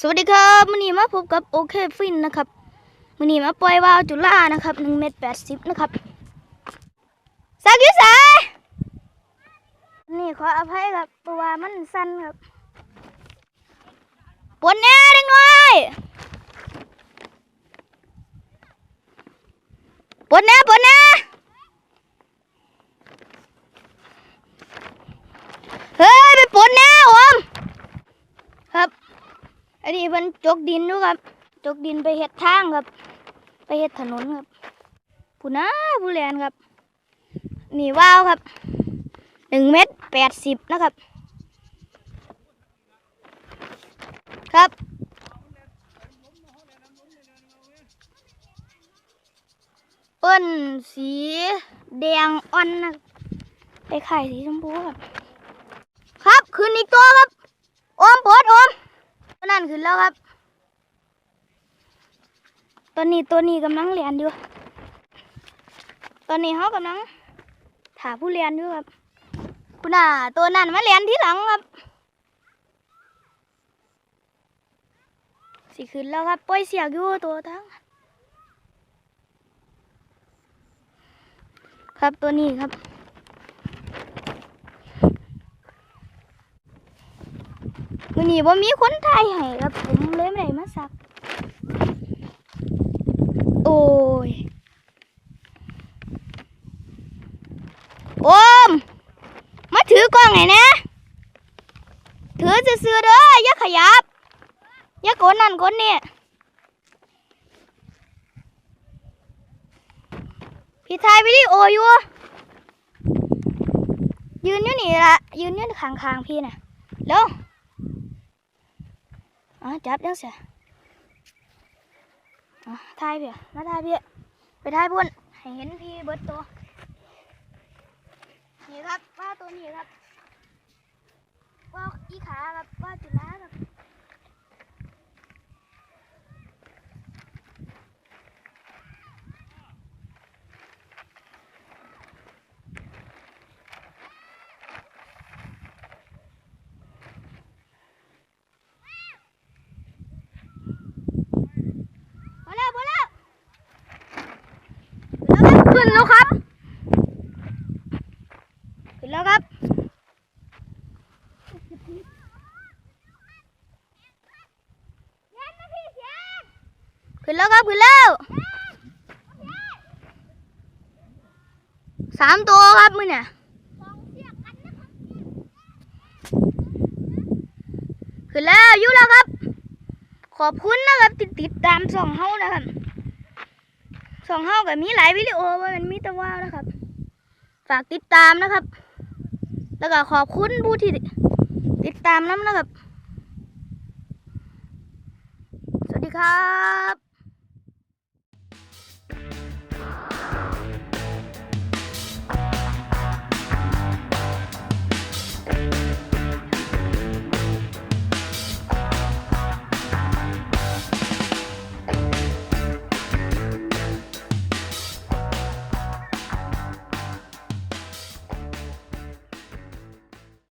สวัสดีครับวันนี้มาพบกับโอเคฟินนะครับวันนี้มาปล่อยวาวจุฬานะครับหนึ่งเมตรแปดสิบนะครับสักอยี่สายนี่ขออภัยครับเพราะว่ามันสั้นครับปวดแน่เด็กน้อยปวดแน่ปวดแน่เฮ้ยไปปวดแน่โอมครับ อันนี้ เพิ่นจกดินดูครับจกดินไปเฮ็ดทางครับ ไปเฮ็ดถนนครับผู้น้าผู้แลนครับ นี่ว้าวครับหนึ่งเมตรแปดสิบนะครับ ครับเปิ้นสีแดงอ่อนนะไปไข่สีชมพูครับ ครับคืนอีกตัวครับ โอมปว ดโอมตัวนั้นขึ้นแล้วครับ ตอนนี้ตัวนี้กำลังเรียนอยู่ ตอนนี้เขากำลังถาผู้เรียนอยู่ครับคุณน่ะตัวนั้นมาเรียนที่หลังครับ สิขึ้นแล้วครับปล่อยเสียกอยู่ตัวทั้งครับตัวนี้ครับ นนี้ว่ามีคนไทยให้ครับผมเลยไม่ได้มาสัก โอ้ย โอม มาถือกล้องไงนะ ถือซื่อๆเด้ออย่าขยับ อย่ากดนั่นกดนี่พี่ถ่ายวิดีโออยู่ยืนอยู่นี่ละยืนอยู่ข้างๆพี่น่ะเร็ว อ๋อจับยังเสียอ๋อทายเพี่มาทายพี่ไปทายพุ่นให้เห็นพี่เบิดตัว นี่ครับว่าตัวนี้ครับว่าอีขาครับว่าจุฬาครับ พอแล้วพอแล้วขึ้ นแล้วครับ ขึ้นแล้วครับ ขึ้นแล้วครับ ขึ้นแล้วสามตัวครับมือเนี่ยขึ้นแล้วยู่แล้วครับ ขอบคุณนะครับที่ติดตามส่องเฮานะครับ สองเฮากับมีหลายวิดีโอว่ามันมีแต่ว่าวนะครับ ฝากติดตามนะครับ แล้วก็ขอบคุณผู้ที่ติดตามน้ำนะครับ สวัสดีครับ